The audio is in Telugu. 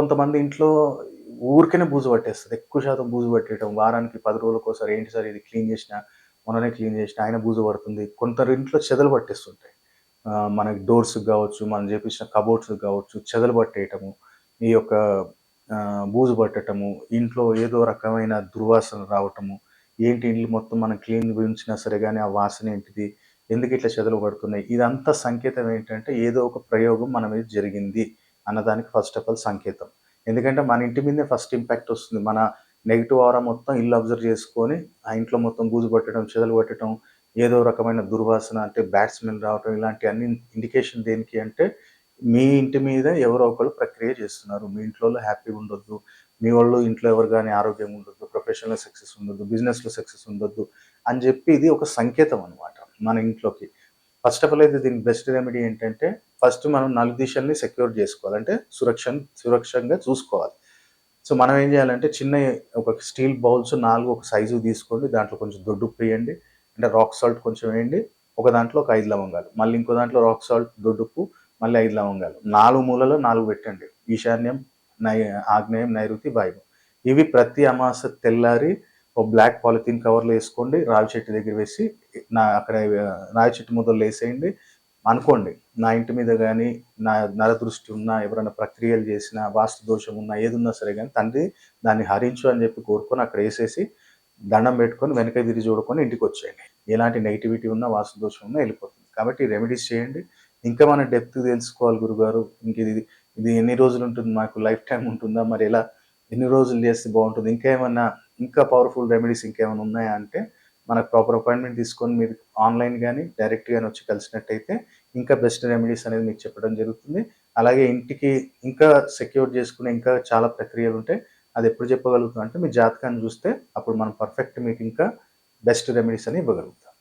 కొంతమంది ఇంట్లో ఊరికనే బూజు పట్టేస్తుంది ఎక్కువ శాతం బూజు పట్టేయటం, వారానికి పది రోజులకోసారి ఏంటి సార్ ఇది క్లీన్ చేసిన మొన్ననే క్లీన్ చేసినా ఆయన బూజు పడుతుంది. కొంత ఇంట్లో చెదలు పట్టేస్తుంటాయి. మనకి డోర్స్‌కి కావచ్చు మనం చేపించిన కబోర్డ్స్‌కి కావచ్చు చెదలు పట్టేయటము, ఈ యొక్క బూజు పట్టటము, ఇంట్లో ఏదో రకమైన దుర్వాసన రావటము, ఏంటి ఇంట్లో మొత్తం మనం క్లీన్ ఉంచినా సరే కానీ ఆ వాసన ఏంటిది? ఎందుకు ఇట్లా చెదలు పడుతున్నాయి? ఇదంతా సంకేతం ఏంటంటే ఏదో ఒక ప్రయోగం మన మీద జరిగింది అన్నదానికి ఫస్ట్ ఆఫ్ ఆల్ సంకేతం. ఎందుకంటే మన ఇంటి మీదే ఫస్ట్ ఇంపాక్ట్ వస్తుంది. మన నెగిటివ్ ఆరా మొత్తం ఇల్లు అబ్జర్వ్ చేసుకొని, ఆ ఇంట్లో మొత్తం గూజు పట్టడం, చెదలు పట్టడం, ఏదో రకమైన దుర్వాసన అంటే బ్యాడ్ స్మెల్ రావటం ఇలాంటియన్నీ ఇండికేషన్ దేనికి అంటే, మీ ఇంటి మీద ఎవరో ఒకళ్ళు ప్రక్రియ చేస్తున్నారు. మీ ఇంట్లో హ్యాపీగా ఉండొద్దు. మీ వాళ్ళు ఇంట్లో ఎవరు కానీ ఆరోగ్యం ఉండొద్దు. ప్రొఫెషన్‌లో సక్సెస్ ఉండొద్దు. బిజినెస్‌లో సక్సెస్ ఉండొద్దు. అని చెప్పి ఇది ఒక సంకేతం అన్నమాట మన ఇంట్లోకి. ఫస్ట్ ఆఫ్ ఆల్ అయితే దీని బెస్ట్ రెమెడీ ఏంటంటే, ఫస్ట్ మనం నలుగు దిశల్ని సెక్యూర్ చేసుకోవాలి. అంటే సురక్షంగా చూసుకోవాలి. సో, మనం ఏం చేయాలంటే చిన్న ఒక స్టీల్ బౌల్స్ నాలుగు ఒక సైజు తీసుకోండి. దాంట్లో కొంచెం దొడ్డుప్పు వేయండి అంటే రాక్ సాల్ట్ కొంచెం వేయండి. ఒక దాంట్లో ఒక ఐదు లవంగాలు. మళ్ళీ ఇంకో దాంట్లో రాక్ సాల్ట్, దొడ్డుప్పు, మళ్ళీ ఐదు లవంగాలు. నాలుగు మూలలో నాలుగు పెట్టండి. ఈశాన్యం, నై ఆగ్నేయం, నైరుతి, వాయువు ఇవి ప్రతి అమాస తెల్లారి ఒక బ్లాక్ పాలిథీన్ కవర్‌లో వేసుకోండి రావి చెట్టు దగ్గర వేసి నా అక్కడ రావి చెట్టు మొదల్లో వేసేయండి అనుకోండి నా ఇంటి మీద కానీ నా నరదృష్టి ఉన్నా, ఎవరైనా ప్రక్రియలు చేసినా, వాస్తు దోషం ఉన్నా, ఏదున్నా సరే కానీ తండ్రి దాన్ని హరించు అని చెప్పి కోరుకొని అక్కడ వేసేసి దండం పెట్టుకొని వెనక తిరిగి చూడకొని ఇంటికి వచ్చేయండి ఎలాంటి నెగిటివిటీ ఉన్నా, వాస్తు దోషం ఉన్నా వెళ్ళిపోతుంది కాబట్టి రెమెడీస్ చేయండి. ఇంకా మన డెప్త్ తెలుసుకోవాలి గురుగారు. ఇంక ఇది ఇది ఎన్ని రోజులు ఉంటుంది? మాకు లైఫ్ టైం ఉంటుందా? మరి ఎలా? ఎన్ని రోజులు చేస్తే బాగుంటుంది ఇంకా ఏమన్నా ఇంకా పవర్‌ఫుల్ రెమెడీస్ ఇంకేమైనా ఉన్నాయా? అంటే మనకు ప్రాపర్ అపాయింట్‌మెంట్ తీసుకొని మీరు ఆన్‌లైన్ కానీ డైరెక్ట్ కానీ వచ్చి కలిసినట్టయితే ఇంకా బెస్ట్ రెమెడీస్ అనేది మీకు చెప్పడం జరుగుతుంది. అలాగే ఇంటికి ఇంకా సెక్యూర్ చేసుకునే ఇంకా చాలా ప్రక్రియలు ఉంటాయి అది ఎప్పుడు చెప్పగలుగుతాం అంటే మీ జాతకాన్ని చూస్తే అప్పుడు మనం పర్ఫెక్ట్ మీకు ఇంకా బెస్ట్ రెమెడీస్ అని ఇవ్వగలుగుతాం.